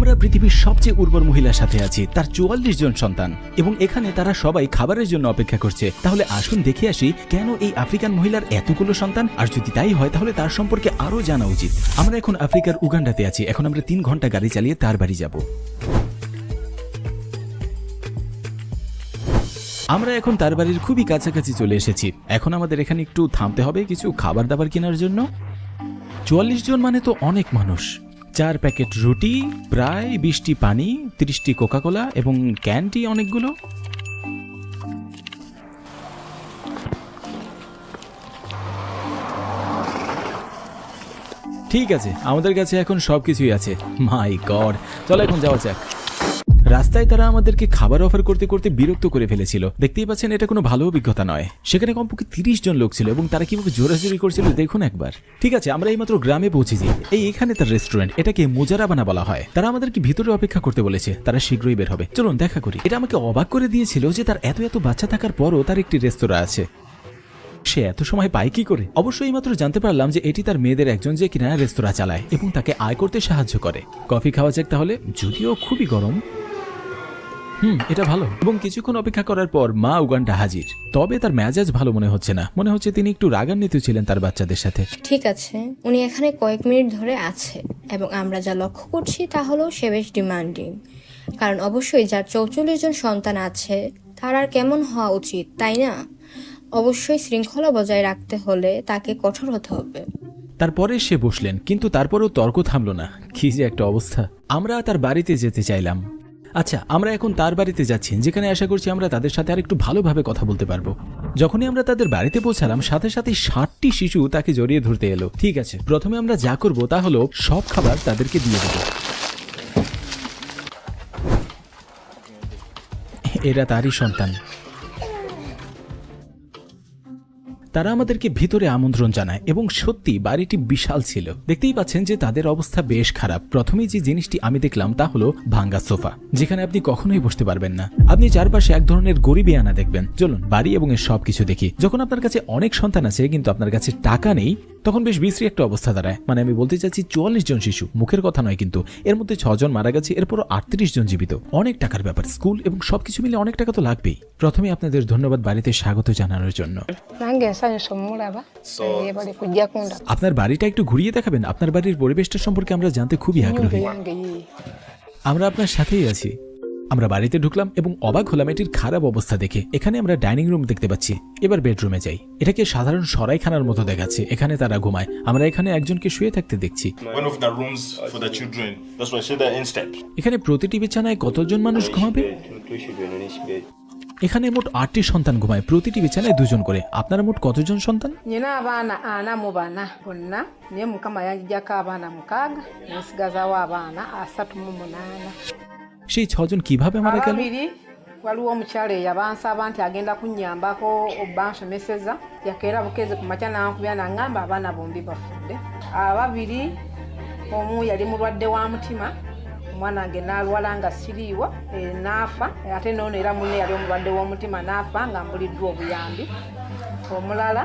আমরা পৃথিবীর সবচেয়ে উর্বর মহিলার সাথে আছি, তার চুয়াল্লিশ জন সন্তান, এবং এখানে তারা সবাই খাবারের জন্য অপেক্ষা করছে। তাহলে আসুন দেখে আসি, কেন এই আফ্রিকান মহিলার এতগুলো সন্তান? আর যদি তাই হয়, তাহলে তার সম্পর্কে আরও জানা উচিত। আমরা এখন আফ্রিকার উগান্ডাতে আছি, এখন আমরা তিন ঘণ্টা গাড়ি চালিয়ে তার বাড়ি যাব। আমরা এখন তার বাড়ির খুবই কাছাকাছি চলে এসেছি। এখন আমাদের এখানে একটু থামতে হবে, কিছু খাবার দাবার কেনার জন্য। চুয়াল্লিশ জন মানে তো অনেক মানুষ। চার প্যাকেট রুটি, প্রায় বিশটি পানি, তিরিশটি কোকাকোলা এবং ক্যান্টি অনেকগুলো। ঠিক আছে, আমাদের কাছে এখন সব কিছুই আছে। মাই গড, চলো এখন যাওয়া যাক। রাস্তায় তারা আমাদেরকে খাবার অফার করতে করতে বিরক্ত করে ফেলেছিল। দেখতেই পাচ্ছেন, এটা কোনো ভালো অভিজ্ঞতা নয়। সেখানে কমপক্ষে তিরিশ জন লোক ছিল এবং তারা কীভাবে জোরাজোরি করছিল দেখুন একবার। ঠিক আছে, আমরা এইমাত্র গ্রামে পৌঁছেছি। এই এখানে তার রেস্টুরেন্ট এটাকে মোজারাবানা বলা হয়। তারা আমাদেরকে ভিতরে অপেক্ষা করতে বলেছে, তারা শীঘ্রই বের হবে। চলুন, দেখা করি। এটা আমাকে অবাক করে দিয়েছিল যে তার এত এত বাচ্চা থাকার পরও তার একটি রেস্তোরাঁ আছে। সে এত সময় পায় কি করে? অবশ্যই মাত্র জানতে পারলাম যে এটি তার মেয়েদের একজন যে কিনা রেস্তোরাঁ চালায় এবং তাকে আয় করতে সাহায্য করে। কফি খাওয়া যাক তাহলে, যদিও খুবই গরম। হুম এটা ভালো। এবং কিছুক্ষণ অপেক্ষা করার পর মা উগানটা হাজির। তবে তার মেজাজ ভালো মনে হচ্ছে না। মনে হচ্ছে তিনি একটু রাগান্বিত ছিলেন তার বাচ্চাদের সাথে। ঠিক আছে উনি এখানে কয়েক মিনিট ধরে আছে এবং আমরা যা লক্ষ্য করছি তা হলো সে বেশ ডিমান্ডিং। কারণ অবশ্যই যার চৌচল্লিশ জন সন্তান আছে তার আর কেমন হওয়া উচিত তাই না? অবশ্যই শৃঙ্খলা বজায় রাখতে হলে তাকে কঠোর হতে হবে। তারপরে সে বসলেন কিন্তু তারপরেও তর্ক থামলো না। কি যে একটা অবস্থা। আমরা তার বাড়িতে যেতে চাইলাম। আচ্ছা আমরা এখন তার বাড়িতে যাচ্ছি, যেখানে আশা করছি আমরা তাদের সাথে আর একটু ভালোভাবে কথা বলতে পারব। যখনই আমরা তাদের বাড়িতে পৌঁছালাম, সাথে সাথে ষাটটি শিশু তাকে জড়িয়ে ধরতে এলো। ঠিক আছে, প্রথমে আমরা যা করব তা হলো সব খাবার তাদেরকে দিয়ে দেবো। এরা তারই সন্তান। তারা আমাদেরকে ভিতরে আমন্ত্রণ জানায় এবং সত্যি বাড়িটি বিশাল ছিল। দেখতেই পাচ্ছেন যে তাদের অবস্থা বেশ খারাপ। প্রথমেই যে জিনিসটি আমি দেখলাম তা হলো ভাঙ্গা সোফা, যেখানে আপনি কখনোই বসতে পারবেন না। আপনি চারপাশে এক ধরনের গরিবে আনা দেখবেন। চলুন বাড়ি এবং এর সবকিছু দেখি। যখন আপনার কাছে অনেক সন্তান আছে কিন্তু আপনার কাছে টাকা নেই তখন বেশ বিশ্রী একটা অবস্থা দাঁড়ায়। মানে আমি বলতে চাচ্ছি চুয়াল্লিশ জন শিশু মুখের কথা নয় কিন্তু। এর মধ্যে ছজন মারা গেছে এরপরও আটত্রিশ জন জীবিত। অনেক টাকার ব্যাপার স্কুল এবং সবকিছু মিলে অনেক টাকা তো লাগবেই। প্রথমে আপনাদের ধন্যবাদ বাড়িতে স্বাগত জানানোর জন্য। আপনার বাড়িটা একটু ঘুরিয়ে দেখাবেন? আপনার বাড়ির পরিবেশটা সম্পর্কে আমরা জানতে খুবই আগ্রহী। আমরা আপনার সাথেই আছি। আমরা বাড়িতে ঢুকলাম এবং অবাক হলাম এটির খারাপ অবস্থা দেখে। এখানে আমরা ডাইনিং রুম দেখতে পাচ্ছি। এবার বেডরুমে যাই। এটাকে সাধারণ সরাইখানার মতো দেখাচ্ছে। এখানে তারা ঘুমায়। আমরা এখানে একজনকে শুয়ে থাকতে দেখছি। One of the rooms for the children. That's why I said that instead. এখানে প্রতিটি বিছানায় কতজন মানুষ ঘুমাবে. এখানে মোট আটটি সন্তান ঘুমায়। প্রতিটি বিছানায় দুজন করে। আপনারা মোট কতজন সন্তান? nyina abaana ana mu bana bonna naye mukama yanjijjako abaana mukaaga nensigazaawo abaana asatu mu munaana সেই ছজন কিভাবে মারা গেল ababiri waliwo omukyala eyabansaba nti agenda kunnyambako obbansomeseza yakeera bukezi ku makya nankubya naŋŋamba abaana bombi bafudde ababiri omu yali mulwadde wa mutima omwana wange n'alwala nga siriiwo eh, n'afa ate noono era munne yali omulwadde w'omutima n'afa nga mbuliddwa obuyambi omulala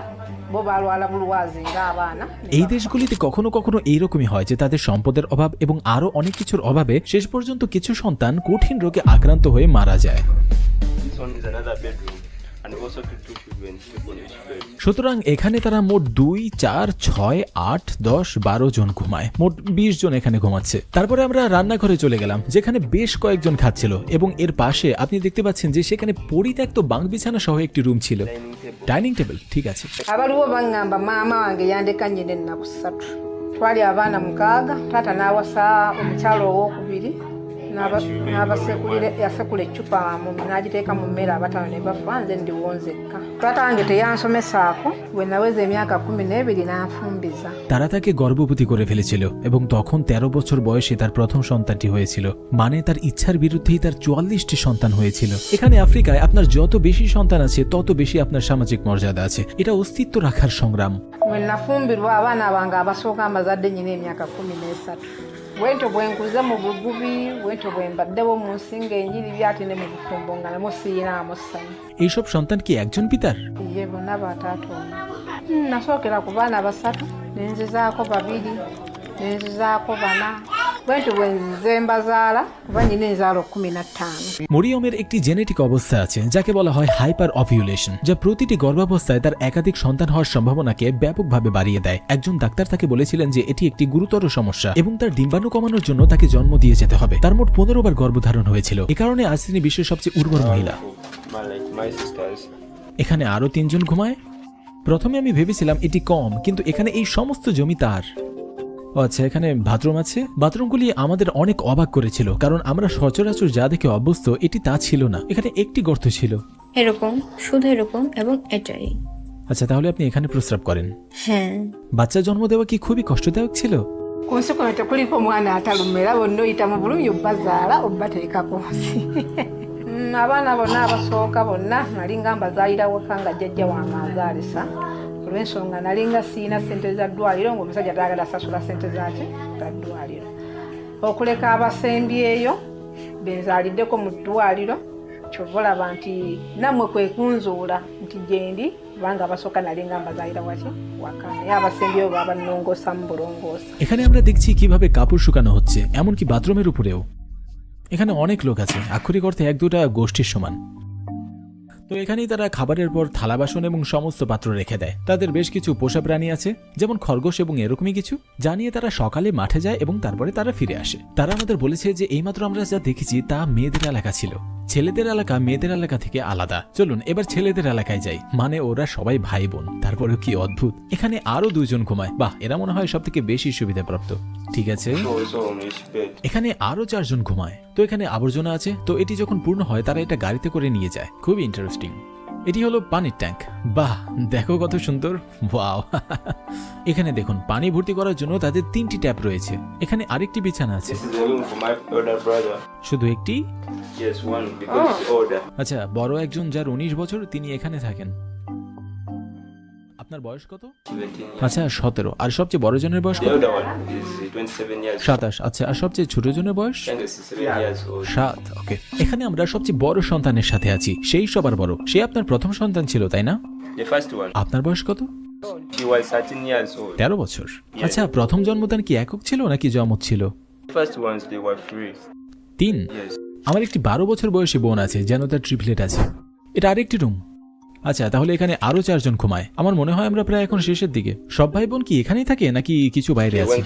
এই দেশগুলিতে কখনো কখনো এইরকমই হয় যে তাদের সম্পদের অভাব এবং আরও অনেক কিছুর অভাবে শেষ পর্যন্ত কিছু সন্তান কঠিন রোগে আক্রান্ত হয়ে মারা যায়। সুতরাং এখানে তারা মোট দুই, চার, ছয়, আট, দশ, বারো জন ঘুমায়। মোট বিশ জন এখানে ঘুমাচ্ছে। তারপরে আমরা রান্নাঘরে চলে গেলাম, যেখানে বেশ কয়েকজন খাচ্ছিল এবং এর পাশে আপনি দেখতে পাচ্ছেন যে সেখানে পরিত্যক্ত বাং বিছানা সহ একটি রুম ছিল। ডাইনিং টেবিল, ঠিক আছে। Twali abaana mukaaga n'awasa omukyalo naba sekulire গর্ভবতী করে ফেলেছিল এবং তখন ১৩ বছর বয়সে তার প্রথম সন্তানটি হয়েছিল মানে তার ইচ্ছার বিরুদ্ধেই তার চুয়াল্লিশটি সন্তান হয়েছিল এখানে আফ্রিকায় আপনার যত বেশি সন্তান আছে তত বেশি আপনার সামাজিক মর্যাদা আছে এটা অস্তিত্ব রাখার সংগ্রাম নাফুম্বির আবার না আবার সোকা আমার bwentyo bwe nkuze mu bugubi bwentyo bwe mbaddewo mu nsi ng'enjiri byati ne mu bufumbo nga nemu siyinaamu ssanyu এইসব সন্তান কি একজন পিতার ye bonna bataata omu nasookera ku baana basatu nenzizaako babiri nenzizaako bana মরিয়মের একটি genetic অবস্থা আছে, যাকে বলা হয় হাইপার অভিউলেশন যা প্রতিটি গর্ভাবস্থায় তার একাধিক সন্তান হওয়ার সম্ভাবনাকে ব্যাপকভাবে বাড়িয়ে দেয়। একজন ডাক্তার তাকে বলেছিলেন যে এটি একটি গুরুতর সমস্যা এবং তার ডিম্বাণু কমানোর জন্য তাকে জন্ম দিয়ে যেতে হবে। তার মোট পনেরো বার গর্ভধারণ হয়েছিল। এ কারণে আজ তিনি বিশ্বের সবচেয়ে উর্বর মহিলা. এখানে আরও তিনজন ঘুমায়। প্রথমে আমি ভেবেছিলাম এটি কম, কিন্তু এখানে এই সমস্ত জমি তার। আচ্ছা এখানে বাথরুম আছে? বাথরুমগুলি আমাদের অনেক অবাক করেছিল কারণ আমরা সচরাচর যা দেখে অভ্যস্ত এটি তা ছিল না। এখানে একটি গর্ত ছিল। এরকম শুধু এরকম এবং এটাই। আচ্ছা তাহলে আপনি এখানে প্রস্রাব করেন। হ্যাঁ। বাচ্চা জন্ম দেওয়া কি খুবই কষ্টদায়ক ছিল? আবার না abaana আবার abasooka bonna nali ngamba zaayirawoka nga jjajja wange azaalisa olw'ensonga nali nga siina sente za ddwaliro ng'omusajja taagala sasula sente zaki za ddwaliro okuleka abasembyeyo benzaaliddeko mu ddwaliro kyovaolaba nti nammwe kwe kunzuula nti gyendi kubanga abasooka nali nga mbazaalira waki waka naye abasembyeyo baba nnongoosa mu bulongoosa এখানে আমরা দেখছি কীভাবে কাপড় শুকানো হচ্ছে এমনকি বাথরুমের উপরেও এখানে অনেক লোক আছে আক্ষরিক অর্থে এক দুটা গোষ্ঠীর সমান তো এখানেই তারা খাবারের পর থালা বাসন এবং সমস্ত পাত্র রেখে দেয়। তাদের বেশ কিছু পোষা প্রাণী আছে, যেমন খরগোশ এবং এরকমই কিছু জানিয়ে তারা সকালে মাঠে যায় এবং তারপরে তারা ফিরে আসে। তারা আমাদের বলেছে যে এইমাত্র আমরা যা দেখেছি তা মেয়েদের এলাকা ছিল। ছেলেদের এলাকা মেয়েদের এলাকা থেকে আলাদা। চলুন, এবার ছেলেদের এলাকায় যাই। মানে ওরা সবাই ভাই বোন তারপরেও কি অদ্ভুত। এখানে আরও দুজন ঘুমায়। বাহ, এরা মনে হয় সব থেকে বেশি সুবিধাপ্রাপ্ত। ঠিক আছে. এখানে আরও চারজন ঘুমায়। তো এখানে আবর্জনা আছে। তো এটি যখন পূর্ণ হয়, তারা এটা গাড়িতে করে নিয়ে যায়। খুবই ইন্টারেস্টিং এটি হলো পানির ট্যাঙ্ক। বাহ দেখো কত সুন্দর। ওয়াও। এখানে দেখুন পানি ভর্তি করার জন্য তাদের তিনটি ট্যাপ রয়েছে। এখানে আরেকটি বিছানা আছে. শুধু একটি? Yes, one because he's older. আচ্ছা বড় একজন যার উনিশ বছর তিনি এখানে থাকেন। আপনার বয়স কত? আচ্ছা সতেরো। আর সবচেয়ে বড় জনের বয়স কত? Elder one is 27 years. সাতাশ। আচ্ছা আর সবচেয়ে ছোট জনের বয়স? Youngest is 7 years old. সাত ওকে। এখানে আমরা সবচেয়ে বড় সন্তানের সাথে আছি। সেই সবার বড়। সে আপনার প্রথম সন্তান ছিল তাই না? আপনার বয়স কত? She was 13 years old. তেরো বছর। আচ্ছা প্রথম জন্মদান কি একক ছিল নাকি জমত ছিল. তিন? আমার একটি বারো বছর বয়সী বোন আছে যেন তার ট্রিপলেট আছে। এটা আরেকটি রুম। আচ্ছা তাহলে এখানে আরও চারজন ঘুমায়। আমার মনে হয় আমরা প্রায় এখন শেষের দিকে। সব ভাই বোন কি এখানেই থাকে নাকি কিছু বাইরে আছে.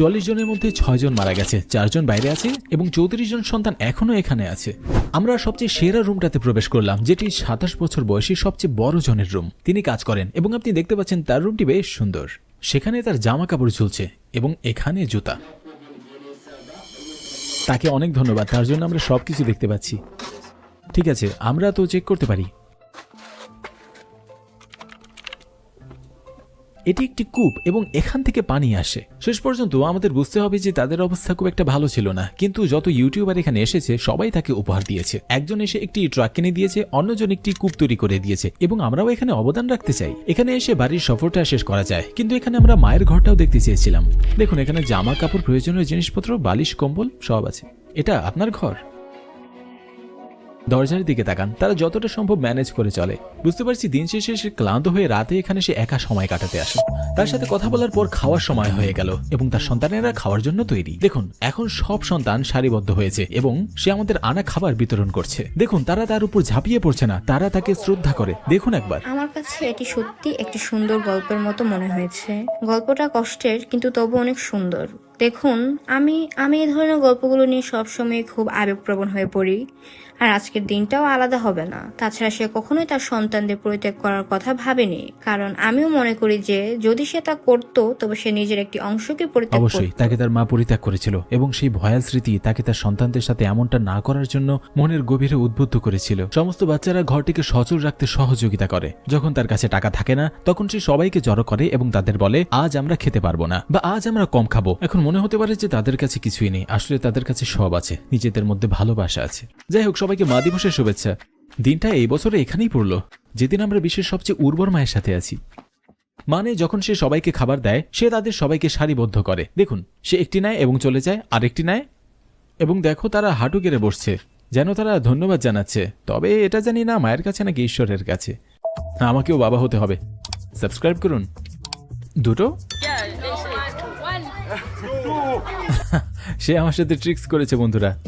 চল্লিশ জনের মধ্যে ছয় জন মারা গেছে চারজন বাইরে আছে এবং চৌত্রিশ জন সন্তান এখনও এখানে আছে। আমরা সবচেয়ে সেরা রুমটাতে প্রবেশ করলাম যেটি সাতাশ বছর বয়সী সবচেয়ে বড় জনের রুম। তিনি কাজ করেন এবং আপনি দেখতে পাচ্ছেন তার রুমটি বেশ সুন্দর। সেখানে তার জামা কাপড় ঝুলছে এবং এখানে জুতা। তাকে অনেক ধন্যবাদ তার জন্য আমরা সবকিছু দেখতে পাচ্ছি। ঠিক আছে, আমরা তো চেক করতে পারি। এটি একটি কূপ এবং এখান থেকে পানি আসে। শেষ পর্যন্ত আমাদের বুঝতে হবে যে তাদের অবস্থা খুব একটা ভালো ছিল না, কিন্তু যত ইউটিউবার এখানে এসেছে, সবাই তাকে উপহার দিয়েছে। একজন এসে একটি ট্রাক কিনে দিয়েছে, অন্যজন একটি কূপ তৈরি করে দিয়েছে, এবং আমরাও এখানে অবদান রাখতে চাই। এখানে এসে বাড়ির সফরটা শেষ করা যায়, কিন্তু এখানে আমরা মায়ের ঘরটাও দেখতে চেয়েছিলাম। দেখুন, এখানে জামা কাপড় প্রয়োজনীয় জিনিসপত্র, বালিশ, কম্বল, সব আছে। এটা আপনার ঘর? দরজার দিকে তাকান, তারা যতটা সম্ভব ম্যানেজ করে চলে। বুঝতে পারছি দিন শেষে সে ক্লান্ত হয়ে রাতে এখানে সে একা সময় কাটাতে আসে তার সাথে কথা বলার পর খাওয়ার সময় হয়ে গেল এবং তার সন্তানেরা খাওয়ার জন্য তৈরি। দেখুন, এখন সব সন্তান সারিবদ্ধ হয়েছে এবং সে আমাদের আনা খাবার বিতরণ করছে। দেখুন, তারা তার উপর ঝাঁপিয়ে পড়ছে না, তারা তাকে শ্রদ্ধা করে। দেখুন একবার। আমার কাছে এটি সত্যি একটি সুন্দর গল্পের মতো মনে হয়েছে। গল্পটা কষ্টের, কিন্তু তবু অনেক সুন্দর। দেখুন আমি আমি এই ধরনের গল্পগুলো নিয়ে সবসময় খুব আবেগপ্রবণ হয়ে পড়ি। আর আজকের দিনটাও আলাদা হবে না। তাছাড়া সে কখনোই তার সন্তানদের পরিত্যাগ করার কথা ভাবেনি। কারণ আমিও মনে করি যে যদি সে তা করতো তবে সে নিজের একটি অংশকে পরিত্যাগ অবশ্যই তাকে তার মা পরিত্যাগ করেছিল এবং সেই ভয়াল স্মৃতি তাকে তার সন্তানদের সাথে এমনটা না করার জন্য মনের গভীরে উদ্বুদ্ধ করেছিল। সমস্ত বাচ্চারা ঘরটিকে সচল রাখতে সহযোগিতা করে। যখন তার কাছে টাকা থাকে না তখন সে সবাইকে জড়ো করে এবং তাদের বলে আজ আমরা খেতে পারব না বা আজ আমরা কম খাব। এখন মনে হতে পারে যে তাদের কাছে কিছুই নেই। আসলে তাদের কাছে সব আছে। নিজেদের মধ্যে ভালোবাসা আছে। যাই হোক, সবাইকে মা দিবসের শুভেচ্ছা। দিনটা এই বছরে এখানেই পড়ল, যেদিন আমরা বিশ্বের সবচেয়ে উর্বর মায়ের সাথে আছি। মানে যখন সে সবাইকে খাবার দেয়, সে তাদের সবাইকে সারিবদ্ধ করে। দেখুন, সে একটি নেয় এবং চলে যায় আরেকটি নেয়। এবং দেখো, তারা হাঁটু গেড়ে বসছে, যেন তারা ধন্যবাদ জানাচ্ছে। তবে এটা জানি না, মায়ের কাছে নাকি ঈশ্বরের কাছে। আমাকেও বাবা হতে হবে। সাবস্ক্রাইব করুন। দুটো? সে আমার সাথে ট্রিক্স করেছে বন্ধুরা।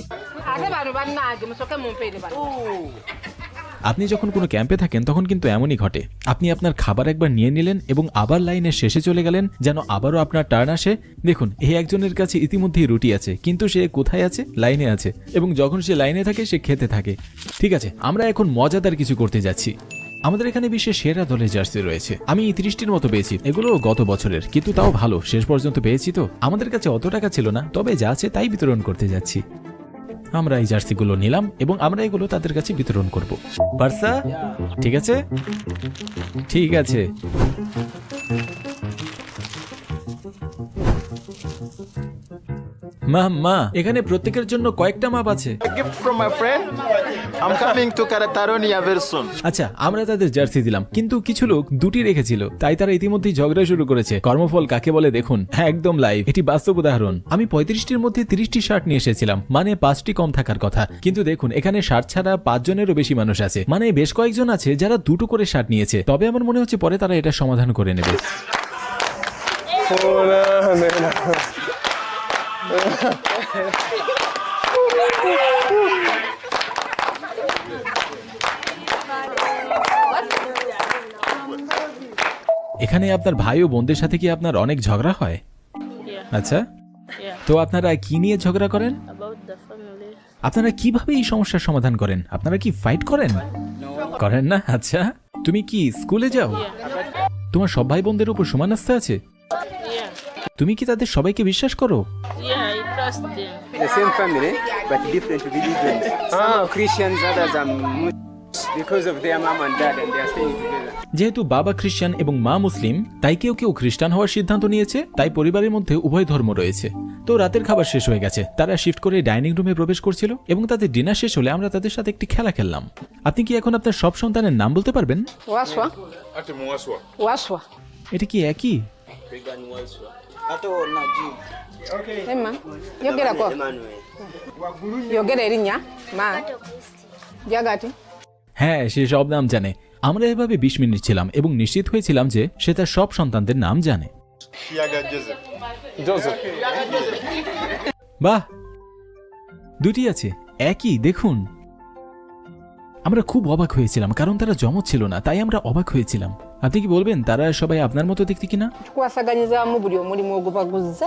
আপনি যখন কোনো ক্যাম্পে থাকেন তখন কিন্তু এমনই ঘটে। আপনি আপনার খাবার একবার নিয়ে নিলেন এবং আবার লাইনের শেষে চলে গেলেন যেন আবারও আপনার টার্ন আসে। দেখুন এই একজনের কাছে ইতিমধ্যেই রুটি আছে কিন্তু সে কোথায় আছে? লাইনে আছে। এবং যখন সে লাইনে থাকে সে খেতে থাকে। ঠিক আছে আমরা এখন মজাদার কিছু করতে যাচ্ছি। আমাদের এখানে বিশ্বের সেরা দলের জার্সি রয়েছে। আমি তিরিশটির মতো পেয়েছি। এগুলো গত বছরের। কিন্তু তাও ভালো। শেষ পর্যন্ত পেয়েছি তো। আমাদের কাছে অত টাকা ছিল না। তবে যা আছে তাই বিতরণ করতে যাচ্ছি। আমরা এই জার্সিগুলো নিলাম এবং আমরা এগুলো তাদের কাছে বিতরণ করব। পার্সা ঠিক আছে? ঠিক আছে। মা মা, এখানে প্রত্যেকের জন্য কয়েকটা মাপ আছে। Gift from my friend. I'm coming to Karataronia very soon. আচ্ছা আমরা তাদের জার্সি দিলাম কিন্তু কিছু লোক দুটি রেখেছিল তাই তারা ইতিমধ্যেই ঝগড়া শুরু করেছে। কর্মফল কাকে বলে দেখুন? হ্যাঁ একদম লাইভ এটি বাস্তব উদাহরণ। আমি পঁয়ত্রিশটির মধ্যে তিরিশটি শার্ট নিয়ে এসেছিলাম মানে পাঁচটি কম থাকার কথা। কিন্তু দেখুন এখানে শার্ট ছাড়া পাঁচজনেরও বেশি মানুষ আছে। মানে বেশ কয়েকজন আছে যারা দুটো করে শার্ট নিয়েছে। তবে আমার মনে হচ্ছে পরে তারা এটা সমাধান করে নেবে। এখানে আপনার ভাই ও বোনদের সাথে কি আপনার অনেক ঝগড়া হয়? আচ্ছা। তো আপনারা কি নিয়ে ঝগড়া করেন? About the family. আপনারা কীভাবে এই সমস্যার সমাধান করেন? আপনারা কি ফাইট করেন? করেন না? আচ্ছা। তুমি কি স্কুলে যাও? তোমার সব ভাই বোনদের উপর সমান আস্থা আছে? তুমি কি তাদের সবাইকে বিশ্বাস করো? Yeah, I trust them. the same family but different religions. Some Christians, others are Muslims because of their mom and dad and they are staying together. যেহেতু বাবা খ্রিস্টান এবং মা মুসলিম তাই কেউ কেউ খ্রিস্টান হওয়ার সিদ্ধান্ত নিয়েছে তাই পরিবারের মধ্যে উভয় ধর্ম রয়েছে। তো রাতের খাবার শেষ হয়ে গেছে। তারা শিফট করে ডাইনিং রুমে প্রবেশ করছিল এবং তাদের ডিনার শেষ হলে আমরা তাদের সাথে একটি খেলা খেললাম। আপনি কি এখন আপনার সব সন্তানের নাম বলতে পারবেন? waswa এটা কি একই? ema yogerako yogera erinnya ma jagati হ্যাঁ সে সব নাম জানে। আমরা এভাবে বিশ মিনিট ছিলাম এবং নিশ্চিত হয়েছিলাম যে সে তার সব সন্তানদের নাম জানে। বাহ! দুটি আছে একই দেখুন। আমরা খুব অবাক হয়েছিলাম কারণ তারা জমজ ছিল না তাই আমরা অবাক হয়েছিলাম। আপনি কি বলবেন তারা সবাই আপনার মতো দেখতে কিনা? Tukwasaganyizaamu buli omulimu ogubaguzze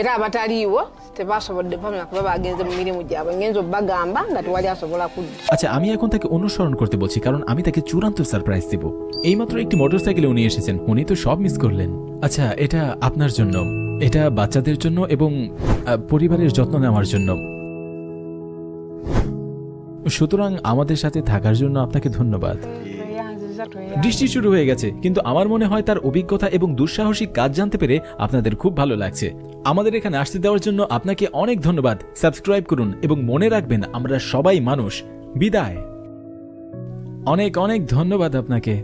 era abataliiwo tebasobodde pamya kuba bagenze mu mirimu gyabwe. Ngenza obbagamba nga tewali asobola kudda. আচ্ছা আমি এখন তাকে অনুসরণ করতে বলছি কারণ আমি তাকে চূড়ান্ত সারপ্রাইজ দেব। এইমাত্র একটি মোটরসাইকেলে উনি এসেছেন উনি তো সব মিস করলেন। আচ্ছা এটা আপনার জন্য এটা বাচ্চাদের জন্য এবং আহ, পরিবারের যত্ন নেওয়ার জন্য। সুতরাং আমাদের সাথে থাকার জন্য আপনাকে ধন্যবাদ। বৃষ্টি শুরু হয়ে গেছে কিন্তু আমার মনে হয় তার অভিজ্ঞতা এবং দুঃসাহসিক কাজ জানতে পেরে আপনাদের খুব ভালো লাগছে। আমাদের এখানে আসতে দেওয়ার জন্য আপনাকে অনেক ধন্যবাদ। সাবস্ক্রাইব করুন এবং মনে রাখবেন আমরা সবাই মানুষ। বিদায়। অনেক অনেক ধন্যবাদ আপনাকে।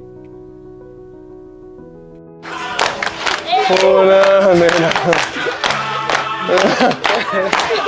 Oh, no, man.